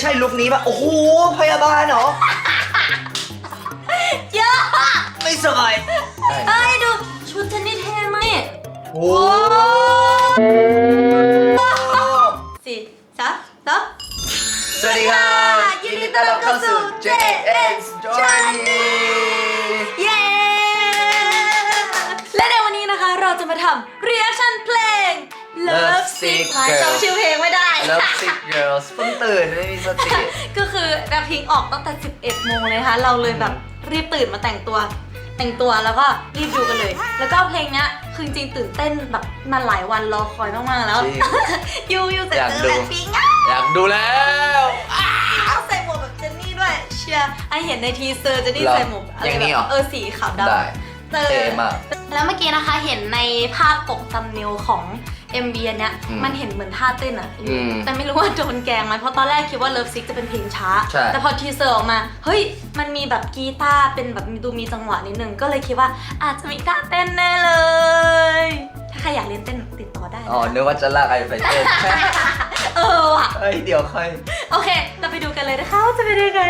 ใช่ลุคนี้ปะโอ้โหพยาบาลเหรอ เยอะไม่สบายเอ้ยดูชุดเจนนี่เท่มากนี่โอ้สี่สามสองสวัสดีครับยินดีต้อนรับเข้าสู่ JS Journey เย้และในวันนี้นะคะเราจะมาทำ reaction เพลง Love Sick จำชื่อเพลงไม่ได้ Love Sick Girls เพิ่งตื่นไม่มีสติ ก็คือแบบพิงออกตั้งแต่ 11 โมงเลยค่ะเราเลยแบบรีบตื่นมาแต่งตัว แต่งตัวแล้วก็รีบดูกันเลย แล้วก็เพลงเนี้ยคือจริงๆตื่นเต้นแบบมาหลายวันรอคอยมากๆแล้ว จริง ยูยูใส่อยากเสื้อดู แบบพิงอะอยากดูแล้ว เอาใส่หมวกแบบเจนนี่ด้วย เชียร์ไอเห็นในทีเซอร์เจนนี่เหรอใส่หมวกอะไรอย่างแบนี้เหรอบเออสีขาวดำ ได้เออเท่มาก แล้วเมื่อกี้นะคะเห็นในภาพปกซัมเนลของ MV อันเนี้ยอืมมันเห็นเหมือนท่าเต้นอะอืมแต่ไม่รู้ว่าโดนแกล้งไหมเพราะตอนแรกคิดว่า Love Sick จะเป็นเพลงช้า ใช่ แต่พอทีเซอร์ออกมา เฮ้ย มันมีแบบกีตาร์เป็นแบบดูมีจังหวะนิดนึง ก็เลยคิดว่าอาจจะมีท่าเต้นแน่เลย ถ้าใครอยากเรียนเต้นติดต่อได้นะอ๋อนึกว่าจะลากไอไปเต้นเออว่ะเฮ้ยเดี๋ยวค่อย โอเค เราไปดูกันเลยนะคะว่าจะเป็นยังไง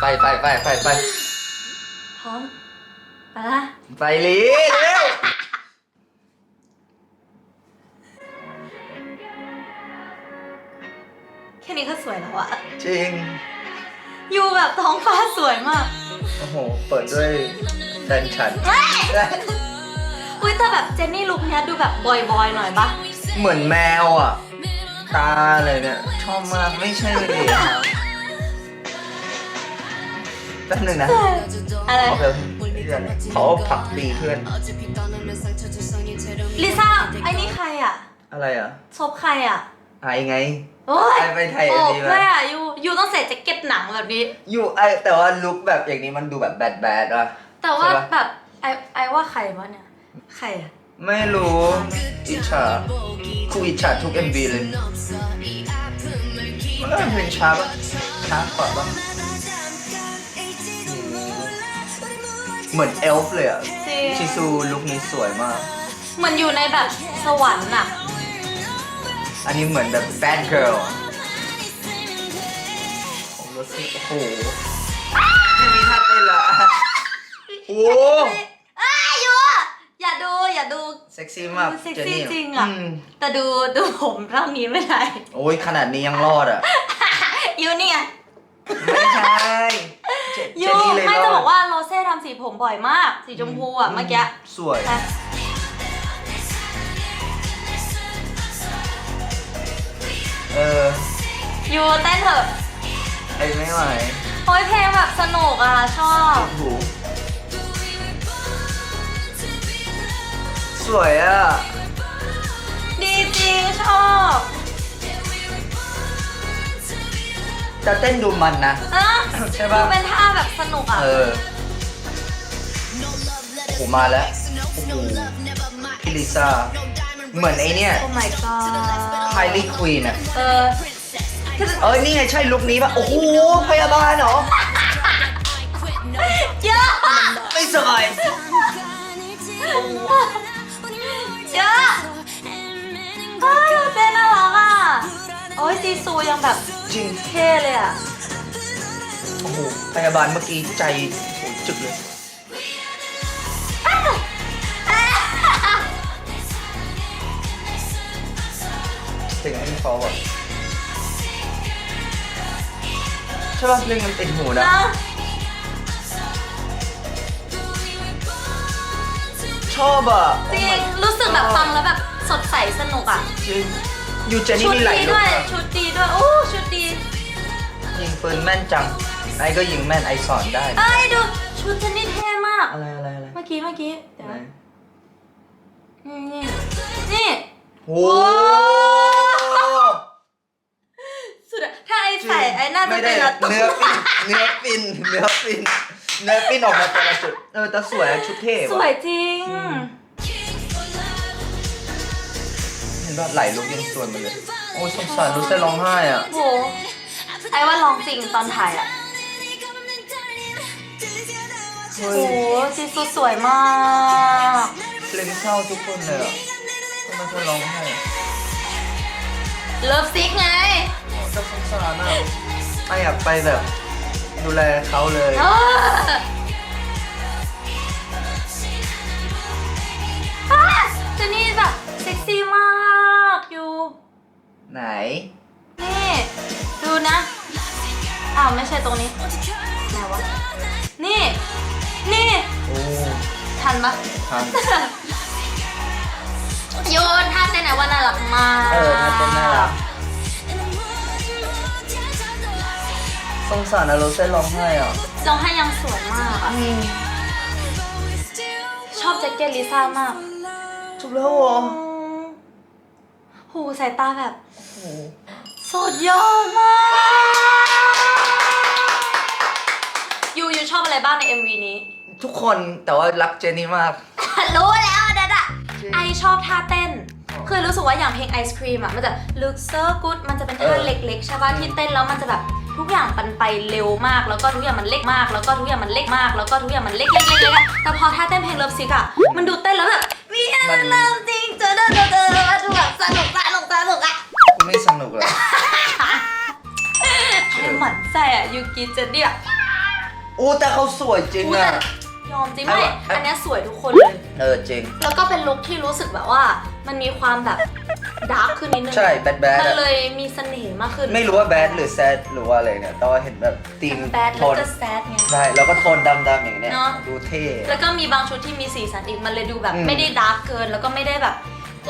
ไปไปไปไปไปพร้อมไปละ ไปลีเร็ วแค่นี้ก็สวยแล้วอะจริง อยู่แบบท้องฟ้าสวยมากโอ้โห เปิดด้วยแฟนฉัน อุ้ยแต่แบบเจนนี่ลุคเนี้ยดูแบบบอยๆหน่อยปะเหมือนแมวอะ ตาเลยเนี่ย ชอบมากไม่ใช่เลยแป๊บหนึงนะอะไรเขาเป็นเพื่อนเขาผลักตีเพื่อน ลิซ่าไอ้นี่ใครอะอะไรอะ ซบใครอะ ไอไงโอ้ยไปไปไทยโอ้อันนี้มาเพื่ออะยูยูต้องใส่แจ็คเก็ตหนังแบบนี้ อยู่ไอแต่ว่าลุคแบบอย่างนี้มันดูแบบแบดแบดอะ แต่ว่าใช่ปะ แบบไอไอว่าใครวะเนี่ยใครอะไม่รู้อิจฉาคูอิจฉาทุก MV เลยมันก็เป็นเพลงช้าปะช้ากว่าปะเหมือนเอลฟ์เลยอะจริงชิซูลุคนี้สวยมาก เหมือนอยู่ในแบบสวรรค์อะ อันนี้เหมือนแบบ bad girl ผมรู้สึกโอ้โหไม่มีท่าเต้นละโอ้โหอ้ายูอะอย่าดูอย่าดู เซ็กซี่มากเซ็กจนซี่นี่จริงอะ มแต่ดูดูผมเท่านี้ไม่ได้โอ้ยขนาดนี้ยังรอดอะ ยูเนี่ยไม่ใช่เจเจยูนี่เลยไม่รจะอบดอกว่าโรเซ่ทำสีผมบ่อยมาก สีชมพูอะเมื่อกี้ สวย นะ เออยูเต้นเถอะไอ้ไม่ไหวโอ้ยเพลงแบบสนุกอะ ชอบโอ้โหสวยอะ ดีจริงชอบ จะเต้นดูมันนะอะใช่ปะ ดูเป็นท่าแบบสนุกอะ เออโอ้โหมาแล้ว โอ้โหพี่ลิซ่า เหมือนไอเนี่ย โอ้ my god ไฮลี่ควีนอะเออเอ้ยนี่ไงใช่ลุคนี้ปะโอ้โหพยาบาลเหรอ เยอะไม่สบายเยอะเฮ้ยเต้นน่ารักอะ โอ้ยจีซูยังแบบจริง เท่เลยอะ โอ้โหพยาบาลเมื่อกี้ใจโอ้โหจึกเลย เพลงนี้เขาอะใช่ป่ะเพลงมันติดหูนะนะ ชอบอะจริงรู้สึกแบบฟังแล้วแบบสดใสสนุกอะ จริงยูเจนี่ชุดมีหลายดีลุคด้วย อะชุดดีด้วย โอ้ชุดดี ยิงปืนแม่นจัง ไอ้ก็ยิงแม่นไอสอนได้ เอ้ยดูชุดเจนนี่เท่มาก อะไรอะไรอะไรเมื่อกี้เมื่อกี้เดี๋ยวไหนนะนี่นี่นี่โอ้สุดอะ ถ้าไอ้ใส่ไอ้น่าจะไม่เป็ได้นอะตุ๊กเนื้อปิ้นเนื้อปิ้นเนื้อปิ้นเนื้อปิ้นออกมาแต่ละจุดเออแต่สวยอะชุดเท่สว่ะวยจริงอืมเห็นว่าไหลลุกยังสวยหมาเลย โอ้ยสงสารรู้สึกร้องไห้อะ โห ไอ้ว่าลองจริงตอนถ่ายอะเฮ้โหยจีซูสวยมาก เพลงเศร้าทุกคนเลยอะทำไมเธอร้องไห้อะเลิฟซิกไง จะสงสารอะไม่อยากไปแบบ ดูแลเขาเลย เอออะเจนนี่แบบเซ็กซี่มากอยู่ ไหน นี่ ดูนะ อ้าว ไม่ใช่ตรงนี้ ไหนวะ นี่ นี่ โอ้ทันปะ ทัน โยนท่าเต้นไหนว่าน่ารักมาก เออมันเป็นน่ารัก สงสารนะโรเซ่ร้องไห้อะร้องให้ยังสวยมากอะชอบแจ็คเก็ตลิซ่ามากจบแล้วเหรอหูสายตาแบบโอ้โหสุดยอดมากยูยูชอบอะไรบ้างใน MV นี้ ทุกคนแต่ว่ารักเจนนี่มาก รู้แล้วอันนั้นอะจริงไอชอบท่าเต้นอ๋อคือรู้สึกว่าอย่างเพลงไอศครีมอะมันจะ look so good มันจะเป็นท่าเออเล็กๆใช่ป่ะที่เต้นแล้วมันจะแบบ ทุกอย่างมันไปเร็วมาก แล้วก็ทุกอย่างมันเล็กมาก แล้วก็ทุกอย่างมันเล็กมาก แล้วก็ทุกอย่างมันเล็กๆๆๆอะแต่พอท่าเต้นเพลงเลิฟซิกอะมันดูเต้นแล้วแบบมีอะไรเริ่มจริงเจอเจอเจอเจอแล้วดูแบบสนุกสนุกสนุกอะกูไม่สนุกเลยใครหมันไส้อะยูกิเจนเนี่ยโอ้แต่เขาสวยจริงอะแต่ยอมจริงไม่อ้อันเนี้ยสวยทุกคนเลย เออจริง แล้วก็เป็นลุคที่รู้สึกแบบว่า มันมีความแบบ ดาร์กขึ้นนิดนึงใช่แบดแบดมันเลยมีเสน่ห์มากขึ้นไม่รู้ว่าแบดหรือแซดหรือว่าอะไรเนี่ยแต่ว่าเห็นแบบตีมแบดโทแล้วนก็แซดไง ใช่แล้วก็โทนดำๆอย่างเนี้ยเนอะ ดูเท่ แล้วก็มีบางชุดที่มีสีสันอีกมันเลยดูแบบอืมไม่ได้ดาร์กเกิน แล้วก็ไม่ได้แบบ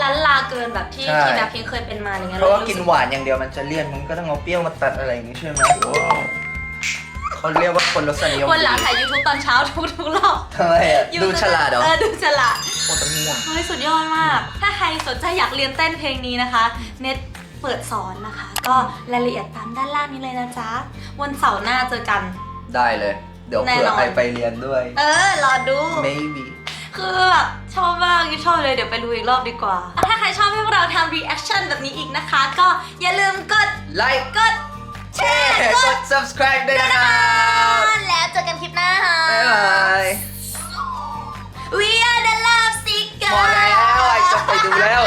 ลันลาเกินแบบที่ใช่ ที่แบ็คพิงเคยเป็นมาอย่างเงี้ยเพราะว่าลยกินสึหวานอย่างเดียวมันจะเลี่ยนมันก็ต้องเอาเปรี้ยวมาตัดอะไรอย่างงี้ใช่ไหมเขาเรียกว่าคนรสนิยมวันหลังถ่ายยูทูบตอนเช้าทุกทุกๆรอบทำไมอะยูดูฉลาดเหรอ เออดูฉลาด โคตรม่วงเฮ้ยสุดยอดมาก ถ้าใครสนใจอยากเรียนเต้นเพลงนี้นะคะ เน็ตเปิดสอนนะคะ ก็รายละเอียดตามด้านล่างนี้เลยนะจ๊ะ วันเสาร์หน้าเจอกัน ได้เลย เดี๋ยวแน่เผื่นออน ใครไปเรียนด้วย เออ รอดู maybe คือแบบชอบมากชอบเลยเดี๋ยวไปดูอีกรอบดีกว่า ถ้าใครชอบให้พวกเราทำ reaction แบบนี้อีกนะคะ ก็อย่าลืมกด like กดแชร์กด subscribe ด้วยนะครับ แล้วเจอกันคลิปหน้าค่ะ บ๊ายบาย พอแล้วไอจะไปดูแล้ว